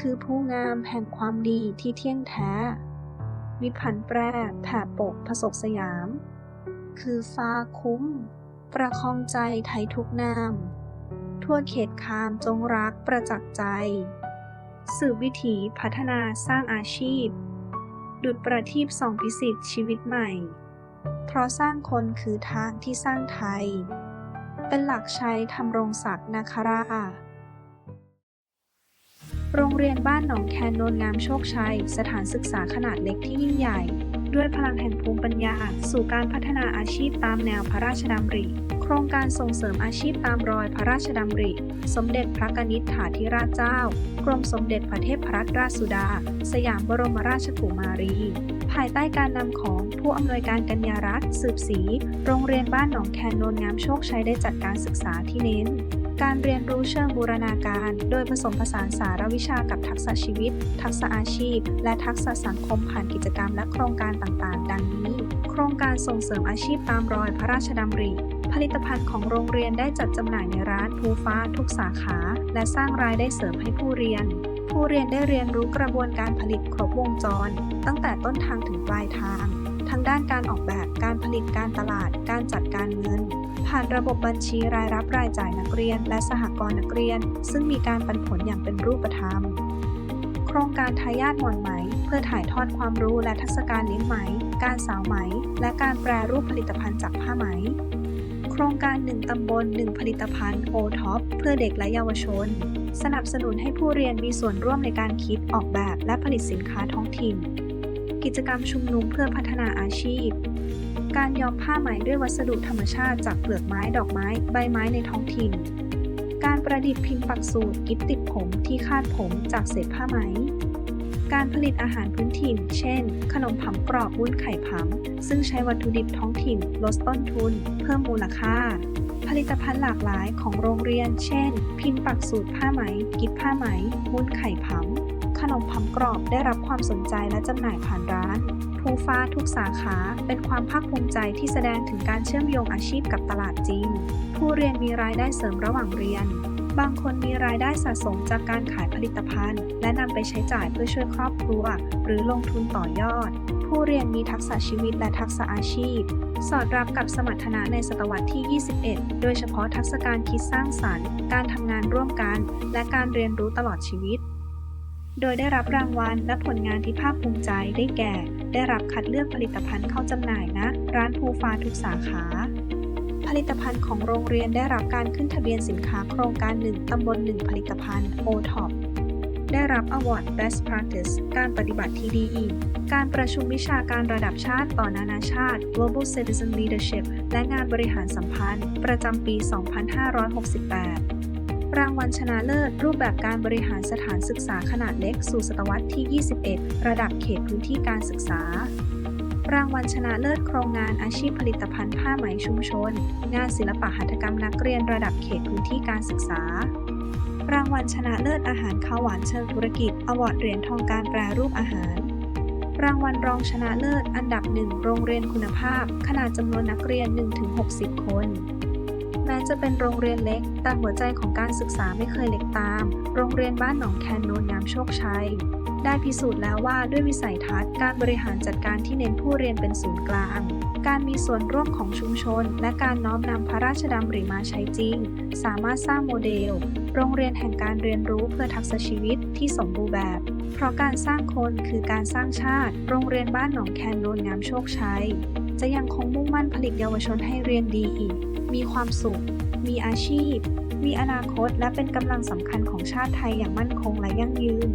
คือผู้งามแห่งความดีที่เที่ยงแท้วิพันแปรแผ่ปกผสกสยาม คือฟ้าคุ้ม ประคองใจไทยทุกนาม ทั่วเขตคามจงรักประจักษ์ใจ สืบวิถีพัฒนาสร้างอาชีพ ดุดประทีปส่องพิสิทธิ์ชีวิตใหม่ เพราะสร้างคนคือทางที่สร้างไทย เป็นหลักชัยทำรงศักดิ์นาคราช โรงเรียนบ้านหนองแคนโนนงามโชคชัย สถานศึกษาขนาดเล็กที่ยิ่งใหญ่ ด้วยพลังแห่งภูมิปัญญา สู่การพัฒนาอาชีพตามแนวพระราชดำริ โครงการส่งเสริมอาชีพตามรอยพระราชดำริ สมเด็จพระกนิษฐาธิราชเจ้า กรมสมเด็จพระเทพรัตนราชสุดา สยามบรมราชกุมารีายใต้การนำของผู้อำนวยการกัญญารัตน์สืบศรีโรงเรียนบ้านหนองแคนโนนงามโชคชัยได้จัดการศึกษาที่เน้น การเรียนรู้เชิงบูรณาการ โดยผสมผสานสารวิชากับทักษะชีวิต ทักษะอาชีพ และทักษะสังคมผ่านกิจกรรมและโครงการต่างๆ ดังนี้ โครงการส่งเสริมอาชีพตามรอยพระราชดำริผลิตภัณฑ์ของโรงเรียนได้จัดจำหน่ายในร้านภูฟ้าทุกสาขา และสร้างรายได้เสริมให้ผู้เรียน ผู้เรียนได้เรียนรู้กระบวนการผลิตครบวงจร ตั้งแต่ต้นทางถึงปลายทาง ทั้งด้านการออกแบบการผลิตการตลาด การจัดการเงิน ผ่านระบบบัญชีรายรับรายจ่ายนักเรียน และสหกรณ์นักเรียน ซึ่งมีการปันผลอย่างเป็นรูปธรรม โครงการทายาทหมอนไหม เพื่อถ่ายทอดความรู้และทักษะการเลี้ยงไหม การสาวไหม และการแปรรูปผลิตภัณฑ์จากผ้าไหมโครงการ 1 ตำบล 1 ผลิตภัณฑ์โอท็อปเพื่อเด็กและเยาวชน สนับสนุนให้ผู้เรียนมีส่วนร่วมในการคิดออกแบบและผลิตสินค้าท้องถิ่น กิจกรรมชุมนุมเพื่อพัฒนาอาชีพ การย้อมผ้าไหมด้วยวัสดุธรรมชาติจากเปลือกไม้ดอกไม้ใบไม้ในท้องถิ่น การประดิษฐ์พิมพ์ปักสูตรกิฟติดผมที่คาดผมจากเศษผ้าไหม การผลิตอาหารพื้นถิ่น เช่น ขนมผำกรอบวุ้นไข่ผำซึ่งใช้วัตถุดิบท้องถิ่น ลดต้นทุน เพิ่มมูลค่า ผลิตภัณฑ์หลากหลายของโรงเรียน เช่น พิมพ์ปักสูตรผ้าไหม กิฟผ้าไหมวุ้นไข่ผำขนมผำกรอบได้รับความสนใจและจำหน่ายผ่านร้านภูฟ้าทุกสาขาเป็นความภาคภูมิใจที่แสดงถึงการเชื่อมโยงอาชีพกับตลาดจริง ผู้เรียนมีรายได้เสริมระหว่างเรียน บางคนมีรายได้สะสมจากการขายผลิตภัณฑ์ และนำไปใช้จ่ายเพื่อช่วยครอบครัว หรือลงทุนต่อยอด ผู้เรียนมีทักษะชีวิตและทักษะอาชีพ สอดรับกับสมรรถนะในศตวรรษที่ 21 โดยเฉพาะทักษะการคิดสร้างสรรค์ การทำงานร่วมกัน และการเรียนรู้ตลอดชีวิต โดยได้รับรางวัลและผลงานที่ภาคภูมิใจได้แก่ ได้รับคัดเลือกผลิตภัณฑ์เข้าจำหน่ายณร้านภูฟ้าทุกสาขา ผลิตภัณฑ์ของโรงเรียนได้รับการขึ้นทะเบียนสินค้าโครงการ 1 ตำบล 1 ผลิตภัณฑ์ OTOP ได้รับ Award Best Practice การปฏิบัติที่ดี การประชุมวิชาการระดับชาติต่อนานาชาติ Global Citizen Leadership และงานบริหารสัมพันธ์ ประจำปี 2568 รางวัลชนะเลิศ รูปแบบการบริหารสถานศึกษาขนาดเล็กสู่ศตวรรษที่ 21 ระดับเขตพื้นที่การศึกษา รางวัลชนะเลิศโครงงานอาชีพผลิตภัณฑ์ผ้าไหมชุมชน งานศิลปะหัตถกรรมนักเรียนระดับเขตพื้นที่การศึกษา รางวัลชนะเลิศอาหารข้าวหวานเชิงธุรกิจ อวอร์ดเหรียญทองการแปรรูปอาหาร รางวัลรองชนะเลิศอันดับหนึ่งโรงเรียนคุณภาพ ขนาดจำนวนนักเรียน 1-60 คน ม้จะเป็นโรงเรียนเล็ก แต่หัวใจของการศึกษาไม่เคยเล็กตาม โรงเรียนบ้านหนองแคนโนนงามโชคชัย ได้พิสูจน์แล้วว่าด้วยวิสัยทัศน์การบริหารจัดการที่เน้นผู้เรียนเป็นศูนย์กลาง การมีส่วนร่วมของชุมชน และการน้อมนำพระราชดำริมาใช้จริง สามารถสร้างโมเดล โรงเรียนแห่งการเรียนรู้เพื่อทักษะชีวิตที่สมบูรณ์แบบ เพราะการสร้างคนคือการสร้างชาติ โรงเรียนบ้านหนองแคนโนนงามโชคชัย จะยังคงมุ่งมั่นผลิตเยาวชนให้เรียนดี มีความสุข มีอาชีพ มีอนาคต และเป็นกำลังสำคัญของชาติไทยอย่างมั่นคงและยั่งยืน